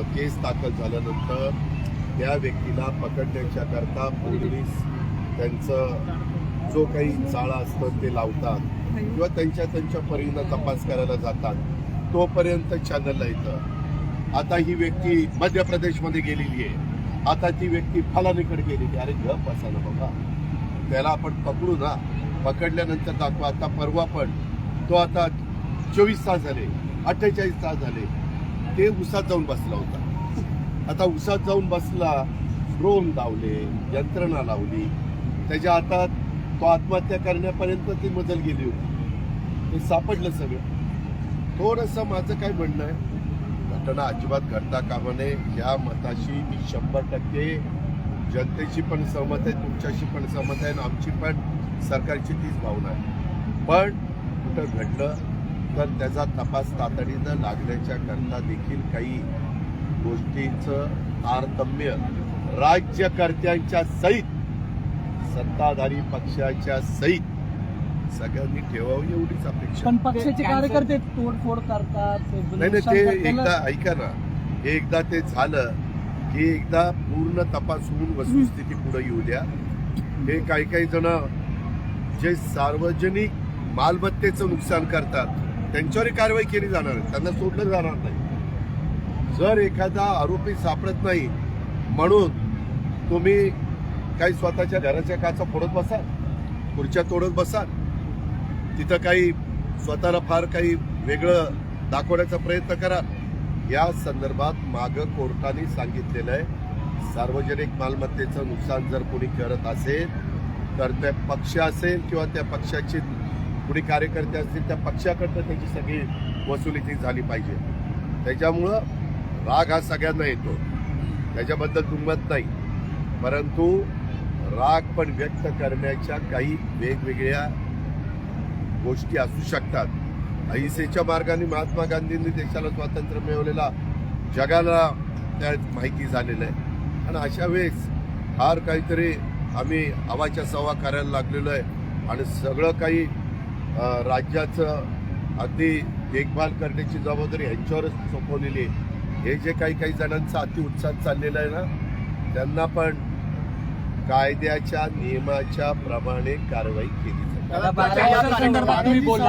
केस दाखल झाल्यानंतर त्या व्यक्तीला पकडण्याच्याकरता पोलीस त्यांचं जो काही जाळा असतं ते लावतात किंवा त्यांच्या त्यांच्या परीनं तपास करायला जातात. तोपर्यंत चॅनलला येतं. आता ही व्यक्ती मध्य प्रदेशमध्ये गेलेली आहे. आता ती व्यक्ती फलानीकडे गेलेली अरे गप बसा ना त्याला आपण पकडू ना. पकडल्यानंतर दाखवा. आता परवा पण तो आता चोवीस तास झाले अठ्ठेचाळीस तास झाले. ते उसात जाऊन बसला होता. आता उसात जाऊन बसला ड्रोन लावले यंत्रणा लावली. त्याच्या हातात तो आत्महत्या करण्यापर्यंत ती मजल गेली होती. ते सापडलं सगळं. थोडंसं माझं काय म्हणणं आहे घटना अजिबात घडता कामा नये. या मताशी मी शंभर टक्के जनतेशी पण सहमत आहे तुमच्याशी पण सहमत आहे आणि आमची पण सरकारची तीच भावना आहे. पण कुठं घडलं तर त्याचा तपास तातडीनं लागण्याच्या करता देखील काही गोष्टींचं तारतम्य राज्यकर्त्यांच्या सहित सत्ताधारी पक्षाच्या सहित सगळ्यांनी ठेवावी एवढीच अपेक्षा. पण पक्षाचे कार्यकर्ते तोडफोड करतात नाही नाही ते एकदा ऐका ना. हे एकदा ते झालं की एकदा पूर्ण तपास होऊन वस्तुस्थिती पुढे येऊ द्या. हे काही काही जण जे सार्वजनिक मालमत्तेचं नुकसान करतात त्यांच्यावरही कारवाई केली जाणार आहे. त्यांना सोडलं जाणार नाही. जर एखादा आरोपी सापडत नाही म्हणून तुम्ही काही स्वतःच्या घराच्या काचा फोडत बसाल खुर्च्या तोडत बसाल तिथं काही स्वतःला फार काही वेगळं दाखवण्याचा प्रयत्न करा. या संदर्भात माग कोर्टाने सांगितलेलं आहे. सार्वजनिक मालमत्तेचं नुकसान जर कोणी करत असेल तर त्या पक्ष असेल किंवा त्या पक्षाची कुणी कार्यकर्ते असतील त्या पक्षाकडनं त्याची सगळी वसुली ती झाली पाहिजे. त्याच्यामुळं राग हा सगळ्यांना येतो. त्याच्याबद्दल दुमत नाही. परंतु राग पण व्यक्त करण्याच्या काही वेगवेगळ्या गोष्टी असू शकतात. अहिंसेच्या मार्गाने महात्मा गांधींनी देशाला स्वातंत्र्य मिळवलेला जगाला त्या माहिती झालेलं आहे. आणि अशा वेळेस फार काहीतरी आम्ही हवाच्या सवा करायला लागलेलो आहे. आणि सगळं काही राज्याचं अगदी देखभाल करण्याची जबाबदारी यांच्यावरच सोपवलेली आहे. हे जे काही काही जणांचा अतिउत्साह चाललेला आहे ना त्यांना पण कायद्याच्या नियमाच्या प्रमाणे कारवाई केली जाईल. संदर्भात तुम्ही बोलला